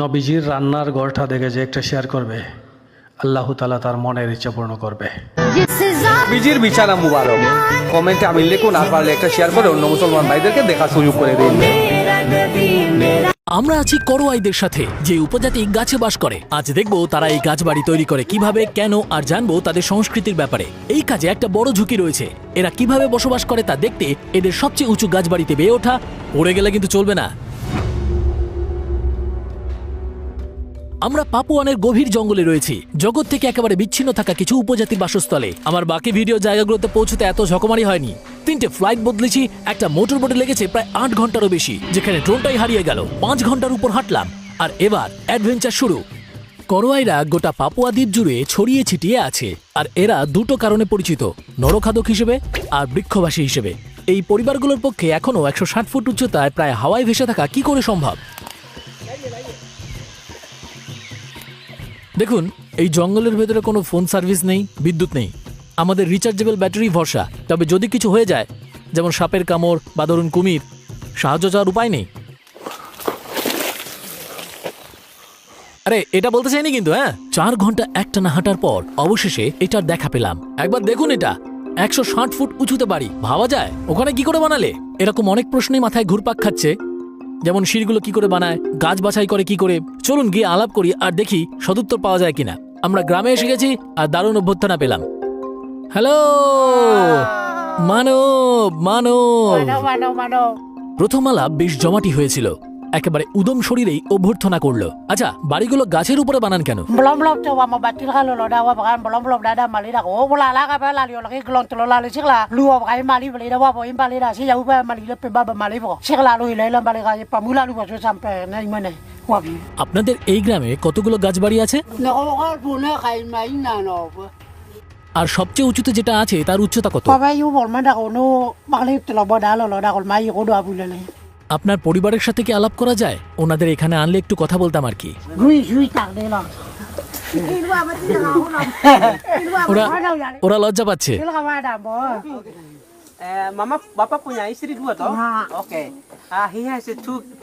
নবীজির রান্নার ঘরটা দেখে যে একটা শেয়ার করবে আল্লাহ তালা তার মনের ইচ্ছা পূর্ণ করবে। বিজির বিছানা মুবারক। কমেন্টে আমি লিখুন আর পারলে একটা শেয়ার করে অন্য মুসলমান ভাইদেরকে দেখার সুযোগ করে দিন। আমরা আছি করোয়াইদের সাথে যে উপজাতি গাছে বাস করে। আজ দেখব তারা এই গাছ বাড়ি তৈরি করে কীভাবে কেন আর জানব তাদের সংস্কৃতির ব্যাপারে। এই কাজে একটা বড় ঝুঁকি রয়েছে। এরা কীভাবে বসবাস করে তা দেখতে এদের সবচেয়ে উঁচু গাছ বাড়িতে বেয়ে ওঠা পড়ে গেলে কিন্তু চলবে না। আমরা পাপুয়ানের গভীর জঙ্গলে রয়েছি। জগৎ থেকে একেবারে বিচ্ছিন্ন থাকা কিছু উপজাতির বাসস্থলে। আমার বাকি ভিডিও জায়গাগুলোতে পৌঁছতে এত ঝকমারি হয়নি। তিনটে ফ্লাইট বদলেছি, একটা মোটর বোটে লেগেছে প্রায় আট ঘন্টারও বেশি, যেখানে ড্রোনটাই হারিয়ে গেল। পাঁচ ঘণ্টার উপর হাঁটলাম। আর এবার অ্যাডভেঞ্চার শুরু। করোয়াইরা গোটা পাপুয়া দ্বীপ জুড়ে ছড়িয়ে ছিটিয়ে আছে। আর এরা দুটো কারণে পরিচিত, নরখাদক হিসেবে আর বৃক্ষবাসী হিসেবে। এই পরিবারগুলোর পক্ষে এখনও একশো ষাট ফুট উচ্চতায় প্রায় হাওয়ায় ভেসে থাকা কি করে সম্ভব? দেখুন, এই জঙ্গলের ভেতরে কোনো ফোন সার্ভিস নেই, বিদ্যুৎ নেই। আমাদের রিচার্জেবল ব্যাটারি ভরসা, তবে যদি কিছু হয়ে যায়, যেমন সাপের কামড় বা ধরুন কুমির, সাহায্য চাওয়ার উপায় নেই। আরে, এটা বলতে চাইনি কিন্তু হ্যাঁ? চার ঘণ্টা একটানা হাঁটার পর অবশেষে এটার দেখা পেলাম। একবার দেখুন এটা। একশো ষাট ফুট উঁচুতে বাড়ি, ভাবা যায়। ওখানে কি করে বানালে? এরকম অনেক প্রশ্নই মাথায় ঘুরপাক খাচ্ছে। যেমন সিঁড়িগুলো কি করে বানায় গাছ বাছাই করে কি করে চলুন গিয়ে আলাপ করি আর দেখি সদুত্তর পাওয়া যায় কিনা। আমরা গ্রামে এসে গেছি আর দারুণ অভ্যর্থনা পেলাম। হ্যালো! মানব মানব. প্রথম আলাপ বেশ জমাটি হয়েছিল। একেবারে উদম শরীরেই অভ্যর্থনা করল আচ্ছা বাড়িগুলো গাছের উপরে বানান কেন আপনাদের এই গ্রামে কতগুলো গাছ বাড়ি আছে আর সবচেয়ে উঁচুতে যেটা আছে তার উচ্চতা কত ভাই মালিক তো লবা ডাল ডাকল মাই ও নাই আপনার পরিবারের সাথে কি আলাপ করা যায়? ওনাদের এখানে আনলে একটু কথা বলতাম আর কি. ওরা ওরা লজ্জা পাচ্ছে।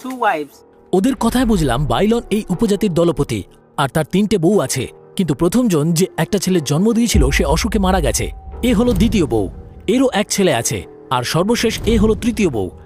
wives. ওদের কথায় বুঝলাম বাইলন এই উপজাতির দলপতি আর তার তিনটে বউ আছে। কিন্তু প্রথমজন যে একটা ছেলের জন্ম দিয়েছিল সে অসুখে মারা গেছে। এ হলো দ্বিতীয় বউ। এরও এক ছেলে আছে আর সর্বশেষ এ হলো তৃতীয় বউ।